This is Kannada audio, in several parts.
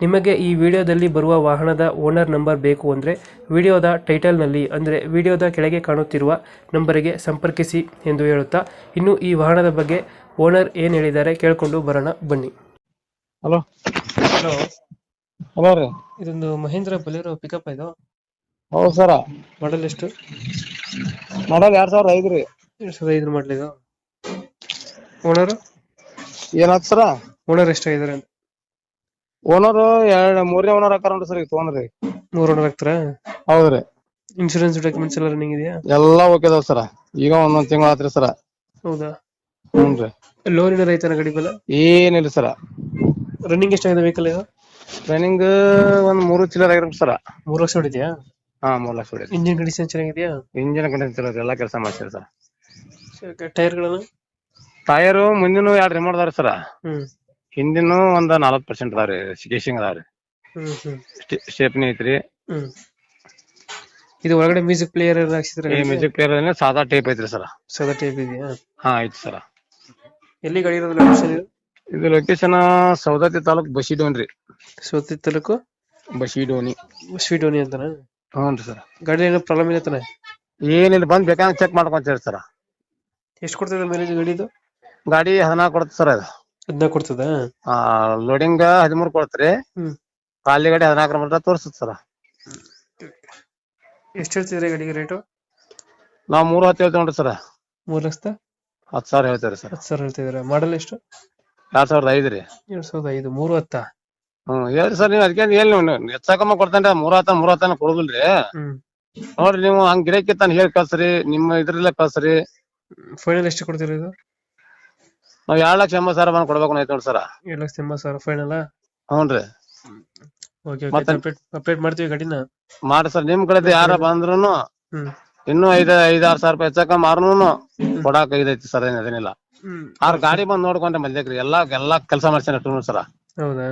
ನಿಮಗೆ ಈ ವಿಡಿಯೋದಲ್ಲಿ ಬರುವ ವಾಹನದ ಓನರ್ ನಂಬರ್ ಬೇಕು ಅಂದರೆ ವಿಡಿಯೋದ ಟೈಟಲ್ನಲ್ಲಿ ಅಂದರೆ ವಿಡಿಯೋದ ಕೆಳಗೆ ಕಾಣುತ್ತಿರುವ ನಂಬರಿಗೆ ಸಂಪರ್ಕಿಸಿ ಎಂದು ಹೇಳುತ್ತಾ ಇನ್ನು ಈ ವಾಹನದ ಬಗ್ಗೆ ಓನರ್ ಏನು ಹೇಳಿದ್ದಾರೆ ಕೇಳಿಕೊಂಡು ಬರೋಣ ಬನ್ನಿ. ಹಲೋ. ಹಲೋ. ಹಲೋ ರೀ. ಇದೊಂದು ಮಹೇಂದ್ರ ಬಲೀರೋ ಪಿಕಪ್ ಇದು? ಹೌದು ಸರ. ಮಾಡಲ್ ಎಷ್ಟು? ಮಾಡಲ್ ಎರಡ್ ಸಾವಿರದ ಐದು ರೀ. ಎರಡು ಸಾವಿರದ ಐದು ಮಾಡಲ್ ಇದು? ಓನರ್ ಏನಾಯ್ತು ಸರ? ಓನರ್ ಎಷ್ಟಾಗಿದ್ದಾರೆ ಅಂತ? ಓನರ್ ಎರಡ್ ಮೂರನೇ ಓನರ್ ಹಾಕಾರ ನೋಡ್ರಿ ಸರ್ ಈಗ ತಗೊಂಡ್ರಿ. ಮೂರ್ ಓನರ್ ಹಾಕ್ತಾರ? ಹೌದ್ರಿ. ಇನ್ಶೂರೆನ್ಸ್ ಡಾಕ್ಯುಮೆಂಟ್ಸ್ ಎಲ್ಲ ರನ್ನಿಂಗ್ ಇದೆಯಾ? ಎಲ್ಲಾ ಓಕೆ ಅದಾವ ಸರ. ಈಗ ಒಂದೊಂದ್ ತಿಂಗಳ ಆತ್ರಿ ಸರ. ಹೌದಾ? ಹ್ಞೂನ್ರಿ ಲೋನ್ ಏನಾರ ಐತನ ಗಾಡಿ ಬಲ್ಲ ಏನಿಲ್ಲ ಸರ. ರನ್ನಿಂಗ್ ಎಷ್ಟಾಗಿದೆ ವೆಹಿಕಲ್ ಇದು? ರನ್ನಿಂಗ್ ಒಂದ್ ಮೂರು ಚಿಲ್ಲರ್ ಆಗಿರ್ಬೇಕು ಸರ. ಮೂರ್ ಲಕ್ಷ ಹೊಡಿದ್ಯಾ ಹಾ ಮೂರ್ ಲಕ್ಷ ಹೊಡಿ ಇಂಜಿನ್ ಕಂಡೀಷನ್ ಚೆನ್ನಾಗಿದೆಯಾ? ಇಂಜಿನ್ ಕಂಡೀಷನ್ ಎಲ್ಲಾ ಕೆಲಸ ಮಾಡ್ಸಿರಿ ಸರ್. ಟೈರ್ಗಳನ್ನು ಟೈರು ಮುಂದಿನ ಎರಡ್ ರಿಮೋಟ್ ಅದಾವ್ರಿ ಸರ. ಹ್ಮ್. ಹಿಂದಿನ ಒಂದ್ ನಲವತ್ ಪರ್ಸೆಂಟ್ ಅದಾವ್ರಿ ಕೇಶಿಂಗ್ ಅದಾವ್ರಿ. ಹ್ಮ್ ಹ್ಮ್. ಸ್ಟೆಪ್ನಿ ಐತ್ರಿ. ಹ್ಮ್. ಇದು ಒಳಗಡೆ ಮ್ಯೂಸಿಕ್ ಪ್ಲೇಯರ್ ಎಲ್ಲ ಹಾಕ್ಸಿದ್ರೆ ಈ ಮ್ಯೂಸಿಕ್ ಪ್ಲೇಯರ್ ಸಾದಾ ಟೇಪ್ ಐತ್ರಿ ಸರ. ಸದಾ ಟೇಪ್ ಇದೆಯಾ? ಹಾ ಐತಿ ಸರ. ಎಲ್ಲಿ ಗಾಡಿ ಇರೋದು ಲೊಕೇಶನ್ ಇದು? ಇದು ಲೊಕೇಶನ್ ಸೌದತ್ತಿ ತಾಲೂಕ್ ಬಶಿಡೋನ್ ರೀ ಸೌತಿ ತಾಲೂಕು? ಬಶಿಡೋನಿ ಸ್ವೀಟ್ ಓನಿ ಅಂತಾನ? ಹ್ಞೂ ಸರ್. ಗಾಡಿ ಏನೋ ಪ್ರಾಬ್ಲಮ್ ಇಲ್ಲ ತಾನೆ? ಏನಿಲ್ಲ ಬಂದ್ ಬೇಕಾದ್ರೆ ಚೆಕ್ ಮಾಡ್ಕೊಂತೀರಿ ಸರ್. ಎಷ್ಟು ಕೊಡ್ತಿದ್ರೆ ಮೈಲೇಜ್ ಗಾಡಿದು? ಗಾಡಿ ಹದಿನಾಲ್ಕು ಕೊಡುತ್ತೆ ಸರ್ ಅದು ಹದಿನಾಲ್ಕು ಕೊಡ್ತದ? ಲೋಡಿಂಗ್ ಹದಿಮೂರ್ ಕೊಡ್ತ್ರಿ. ಹ್ಮ್. ಖಾಲಿ ಗಾಡಿ ಹದಿನಾಲ್ಕರ ಮಟ್ಟ ತೋರಿಸುತ್ತೆ ಸರ್. ಎಷ್ಟು ಹೇಳ್ತಿದ್ರಿ ಗಾಡಿಗೆ ರೇಟು ನಾವು ಮೂರು ಹತ್ತು ಹೇಳ್ತೀವಿ ನೋಡ್ರಿ ಸರ್. ಮೂರು ಲಕ್ಷದ? ಹತ್ತು ಸಾವಿರ ಹೇಳ್ತೇವ್ರಿ ಸರ್. ಹತ್ತು ಸಾವಿರ ಹೇಳ್ತಿದಾರೆ ಮಾಡಲ್ ಎಷ್ಟು? ಎರಡ್ ಸಾವಿರದ ಐದು ರೀ ಎರಡ್ ಸಾವಿರದ ಐದು ಮೂರು ಹತ್ತ? ಹ್ಮ್ ಹೇಳ್ರಿ ಸರ್ ನೀವು ಅದಕ್ಕೆ ಹೇಳಿ ನೀವು ಹೆಚ್ಚಾಕಮ್ಮ ಕೊಡ್ತಾನೆ ಮೂರ್ ಹತ್ತ ಮೂರ್ ಹತ್ತನ ಕೊಡುದಿಲ್ರಿ. ಹ್ಮ್. ನೋಡ್ರಿ ನೀವು ಹಂಗ್ ತಾನು ಹೇಳಿ ಕಳ್ಸ್ರಿ ನಿಮ್ಮ ಇದ್ರಲ್ಲೇ ಕಳ್ಸ್ರಿ. ಫೈನಲ್ ಎಷ್ಟು ಕೊಡ್ತೀರಾ ಇದು? ನಾವ್ ಎರಡ್ ಲಕ್ಷ ಎಂಬತ್ ಸಾವಿರ ಬಂದ್ ಕೊಡ್ಬೇಕು ಐತಿ ನೋಡಿ ಸರ್. ಎರಡು ಲಕ್ಷ ಎಂಬತ್ತು ಸಾವಿರ ಫೈನಲ್ ಹ್ಞೂನ್ರಿ ಓಕೆ ಓಕೆ ಮತ್ತೆ- ಅಪ್ಡೇಟ್ ಅಪ್ಡೇಟ್ ಮಾಡ್ತೀವಿ ಗಾಡಿನ? ಮಾಡ್ರಿ ಸರ್ ನಿಮ್ ಕಡೆ ಯಾರ ಬಂದ್ರುನು ಇನ್ನು ಇನ್ನೂ ಐದ್ ಆರ್ ಸಾವಿರ ರೂಪಾಯಿ ಹೆಚ್ಚಾಕ ಮಾರ್ನು ಕೊಡಾಕ ಐದೈತಿ ಸರ್ ಏನ್ ಅದೇನಿಲ್ಲ. ಹ್ಮ್. ಆರ್ ಗಾಡಿ ಬಂದ್ ನೋಡ್ಕೊಂಡ್ರೆ ಮಲ್ಯಕ್ರಿ ಎಲ್ಲಾ ಎಲ್ಲಾ ಕೆಲಸ ಮಾಡ್ಸೇನೆ ಟೂನು ಸರ. ಹೌದಾ?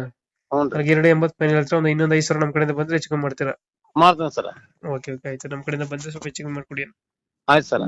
ಹ್ಞೂನ್ರಿ ನನಗೆ ಎರಡು ಎಂಬತ್ತು ಫೈನಲ್ ಹತ್ರ ಒಂದು ಇನ್ನೊಂದು ಐದು ಸಾವಿರ ನಮ್ಮ ಕಡೆಯಿಂದ ಬಂದ್ರೆ ಹೆಚ್ಚು ಕಮ್ಮಿ ಮಾಡ್ತೀರಾ? ಮಾಡ್ತೇನೆ ಸರ್. ಓಕೆ ಓಕೆ ಆಯ್ತು. ನಮ್ಮ ಕಡೆಯಿಂದ ಬಂದ್ರೆ ಸ್ವಲ್ಪ ಹೆಚ್ಚು ಕಮ್ಮಿ ಮಾಡ್ಕೊಡಿ. ಆಯ್ತು ಸರ್.